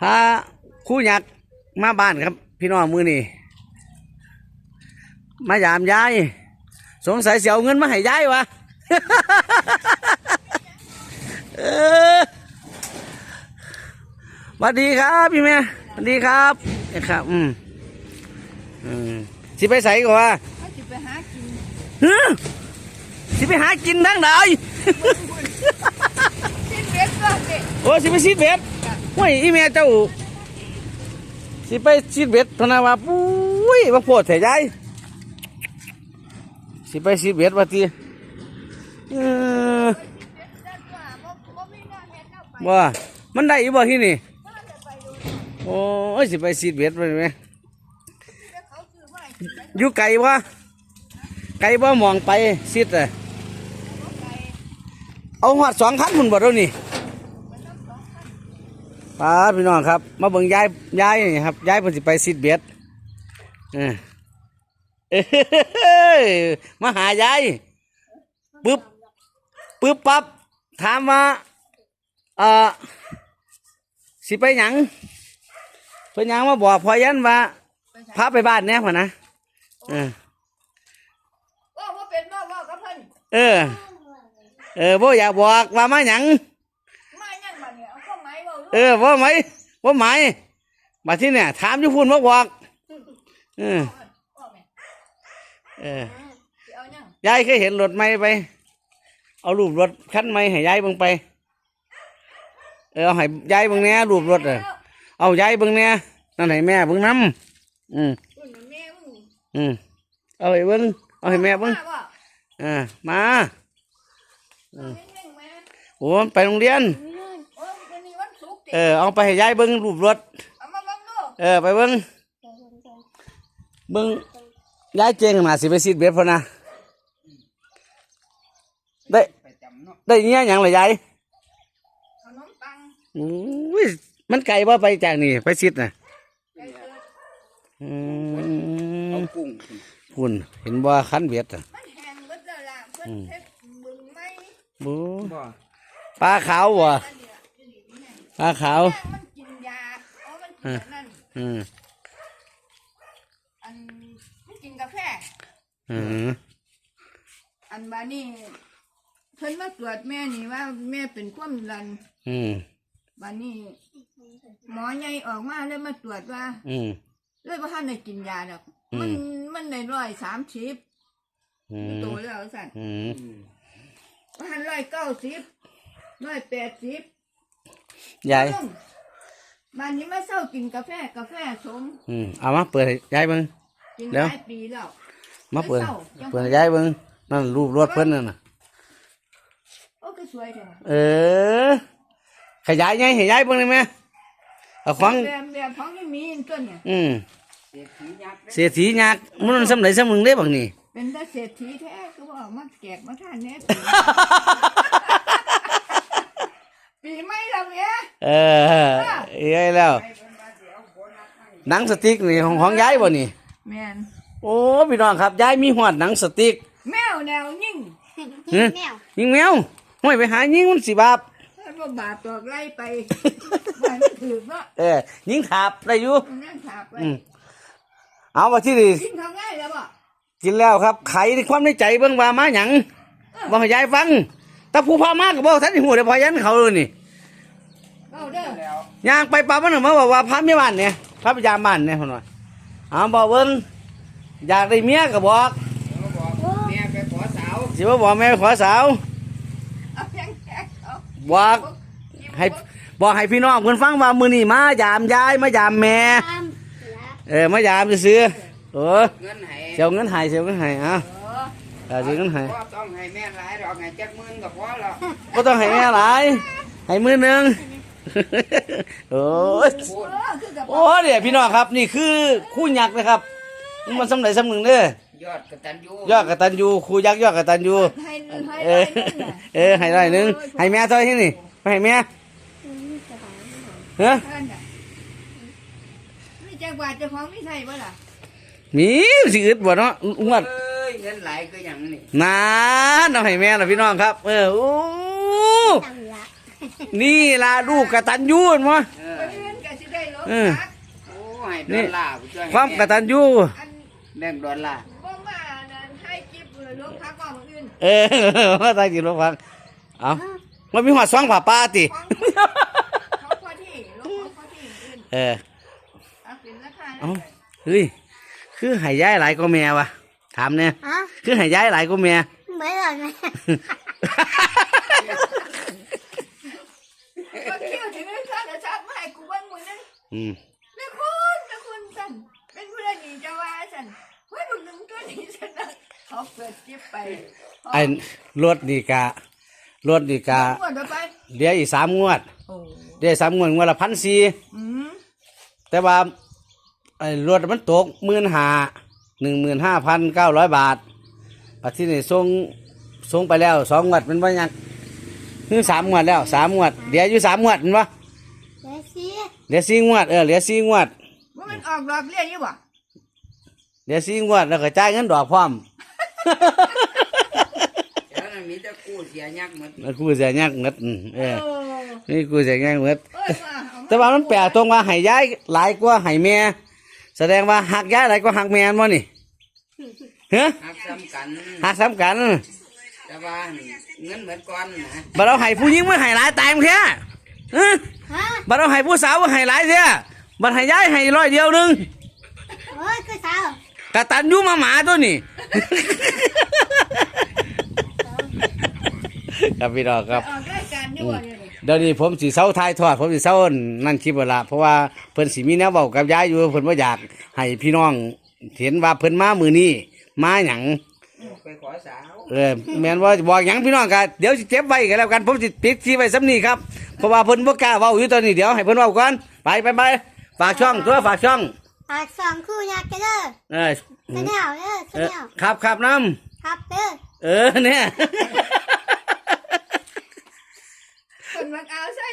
พาครู่ยักษ์มาบ้านครับ พี่น้องมือนี่มายามยาย สงสัยเสียเอาเงินมาให้ยายวะเออสวัสดีครับพี่แม่สวัสดีครับนะครับ อืมอืมสิไปใส่ก่อนวะเขาจะไปหากินฮึสิไปหากินทั้งใดสิ้นเบ็ดก็เด็ก โอ้สิไปซีดเบ็ดโอ้ยอีเมียเจ้าสิไปซีดเบ็ดเพนาว่าปุ้ยมาโพดเสียใจสิไปซีดเบ็ดว่าทีเออแล้วก็บ่บ่มีงานเฮ็ดเอาไปว่ามันได้อีบ่ที่นี่โอ้ยสิไปซีดเบ็ดไปไหมแล้วเขาซื้อมาให้กินแล้วอยู่ไกลวะไกลบ่มองไปซีดอะเอาหอดสองคันหุ่นบ่เดี๋ยวนี้ ป้าพี่น้องครับ มาเบิ่งยายยายนี่ครับยายเพิ่นสิไปซีดเบ็ดเออเอ้ยมาหายายปึ๊บปึ๊บปั๊บถามว่าเอ่อสิไปหยังเพิ่นหยังมาบอกพอยันว่าไปใช้พาไปบ้านแหน่พ่อนะเออโอ้บ่เป็นบ่บ่กับเพิ่นเออเออบ่อยากบอกว่ามาหยัง เออว่าไหมว่าไหมมาที่เนี่ยถามอยู่พูนมาบอกเออเอาเออเอาหยังยายเคยเห็นรถไหมไป เอารูปรถคันไหมให้ยายบิ่งไปเออเอาให้ยายบิ่งแหน่รูปรถเออเอายายบิ่งแหน่นั่นให้แม่บิ่งน้ำอืมอืมเอาให้เบิ่งเอาให้แม่บิ่งอ่ามาอาเงี้ยๆแม่โอ้ไปโรงเรียน โอ้วันนี้วันศุกร์ติ เออเอาไปให้ยายเบิ่งรูปรถ เอามาเบิ่งดูเออไปเบิ่งเบิ่งยายเจงขนาดสิไปซีดเบ็ดพอนะได้ได้เงี้ยหยังเลยยายขนมปังอุ้ยมันไกลว่าไปจากนี่ไปซีดน่ะไก่เกิดอืเอามกุ้งคุณเห็นว่าคันเบ็ดอะมันแห้งเบิดแล้วล่ะเพิ่นเฮ็ดบึงไหมบูบ่ปลาขาวบ่อั ปลาขาว มันกินยาอ๋อมันกินอันนั่นอืมอันมันกินกาแฟ อืมอันบานี่เพิ่นมาตรวจแม่นี่ว่าแม่เป็นความดันอืมบานี่หมอใหญ่ออกมาเลยมาตรวจว่า อืม เลยว่าท่านได้กินยาดอกอืม มันมันในร้อยสามสิบอืมโตแล้วสั่นอืม ว่าท่านร้อยเก้าสิบร้อยแปดสิบ ยายบานนี้มาเศร้ากินกาแฟกาแฟสมอืมเอามาเปิดให้ยายเบิ่ง กินแล้วหลายปีแล้ว มาเปิดไม่เศร้า เปิดให้ยายเบิ่งนั่นรูปรถเพิ่นนั่นน่ะ โอ้ก็สวยจังเออ ขยายไงให้ยายเบิ่งได้ไหมเอาของ แบบแบบของนี่มีต้นเนี่ยอืมเศรษฐียักษ์เด้อเศรษฐียักษ์มันสำไหนสำมึงได้บักนี่ เป็นแต่เศรษฐีแท้ก็บอกมาแจกมาท่านเนี้ย ปีไม่ละเมียเออเอ้ยแล้วหนังสติ๊กนี่ของของยายบ่นี่แมนโอ้พี่น้องครับยายมีหอดหนังสติ๊กแมวแนวยิ่งหึยิงแมวห้อยไปหายิงมันสิบาปท่านว่าบาปตอกไล่ไปมันถือเนาะเออยิงถาบได้อยู่มันนั่งถาไปเอาว่าที่นี่กินเขาง่ายแล้วบ่กินแล้วครับไขในความในใจเบิ่งว่ามาหยังบอกให้ยายฟัง แต่ผู้พามาก็บอกท่านหูเดี๋ยวพอยันเขาเลยนี่เอาเด้อแล้วย่างไปปั๊บมันมาบอกว่าพระเมียบ้านเนี่ยพระพยามบ้านเนี่ยคนว่าเอาบอกเบิ่งอยากได้เมียก็บอกเขาบอกแม่ไปขอสาวสิว่าบอกแม่ขอสาวเอาแข็งแข็งเอาบอกให้บอกให้พี่น้องเพิ่นฟังว่ามื้อนี้มายามยายมายามแม่เออมายามซื้อๆเออเงินให้เสียวเงินให้เสียวเงินให้เอะเออเออเสียวเงินให้พ่อต้องให้แม่หลายดอกให้จักหมื่นก็พอแล้วบ่ต้องให้แม่หลายให้มือหนึงโอ้ยพูดเออคือกับโอ้เนี่ยพี่น้องครับนี่คือคู่ยักษ์นะครับ มันสำไหนสำหนึ่งเด้อยอดกตัญญูยอดกตัญญูครูยักษ์ยอดกตัญญูให้ให้เอได้อนั่นน่ะเออให้ได้หนึงให้แม่เท่าไหร่ที่นี่ไปให้แม่เฮ้ยนั่นน่ะนี่จักบาทเจ้าของไม่ใช่บ่ล่ะ มีสิอึดบ่เนาะงวดเอ้ย เงินหลายก็อย่างนี้นานเอาให้แม่ล่ะพี่น้องครับ เออโอ้นี่ล่ะลูกกตัญญูนวะเออไปเรียนก็สิได้ลบเออพักโอ้ให้ดอลลาร์ผู้ช่วยความกตัญญูอันแบ่งดอลลาร์บ่มานั้นให้กิบเลยลบพักว่ามื้ออื่นเออว่าตายจิตรฟังเอามันมีหัวซองผ่าป้าติเขาพอที่ลบเขาพอที่มื้ออื่นเออเอาเป็นราคาเอาเฮ้ยคือใหายย้ายหลายก็แม่วะ ถามเนี่ยฮะคือใหายย้ายหลายก็แม่ไม่หรอกนะก็เที่ยวถึงได้ค่าจะชักมาให้กูเบิ่งมื้อนึงอืมแม่คุณแม่คุณสั่นเป็นผู้ใดหนีจะว่าสั่นเฮ้ยบุญนึงตัวนี้สั่นนะเขาเปิดจิบไปไอ้รถดีกะรถดีกะงวดต่อไปเดี๋ยวอีกสามงวดโอ้เดี๋ยวสามงวดงวดละพันสี่อืมแต่ว่าไอ้รถมันตกหมื่นห้า หนึ่งหมื่นห้าพันเก้าร้อยบาทปัจจุบันส่งส่งไปแล้วสองงวดเป็นว่ายังคือสามงวดแล้วสามงวดเดี๋ยวอยู่สามงวดเห็นปะเดี๋ยวสิเหลือสี่งวดเออเหลือสี่งวดว่ามันออกดอกเรียนอยู่บ่เหลือสี่งวดแล้วก็จ่ายเงินดอกพร้อมแล้วมันมีแต่กู้เสียยักษ์หมดแล้วกูเสียยากเงิดอืมเออโอ้นี่กูเสียยากเงิดเอ้ยว่าเอาแต่ว่ามันแปลตรงว่าให้ย้ายหลายกว่าให้แม่ แสดงว่าหักย้ายหลายกว่าหักแม่นบ่นี่เฮ้ยหักซ้ำกันหักสำคัญแต่ว่าเงินเหมือนก่อนนะบัดเราให้ผู้หญิงมาให้หลายตายมั้งแค่เอ้อฮะบัดเราให้ผู้สาวมาให้หลายเสียบัดให้ย้ายให้ร้อยเดียวหนึงโอ้ยคือสาวกะตันอยู่มาหมาตัวนี้ครับพี่ดอกครับ ออกรายการอยู่บ่เนี่ยเดี๋ยวนี้ผมสิเศร้าทายทอดผมสิเศร้านั่นคลิปเวลาเพราะว่าเพิ่นสิมีแนวเบากับยายอยู่เพิ่นว่าอยากให้พี่น้อง เห็นว่าเพิ่นมามือนี้มาหยังไปขอสาวเออแม่นว่าบอกหยังพี่น้องกันเดี๋ยวสิเก็บไว้กันแล้วกันผมสิปิดที่ไว้ซ้ำนี้ครับเพราะว่าเพิ่นบ่กล้าเว้าอยู่ตอนนี้เดี๋ยวให้เพิ่นเว้าก่อนไปไปไปฝากช่องตัวฝากช่องปากสองคู่อยากกันเด้อเออเสนียวเด้อเสเออนียวครับครับน้ครับเด้อำเออเนี่ย นมันเอาใช่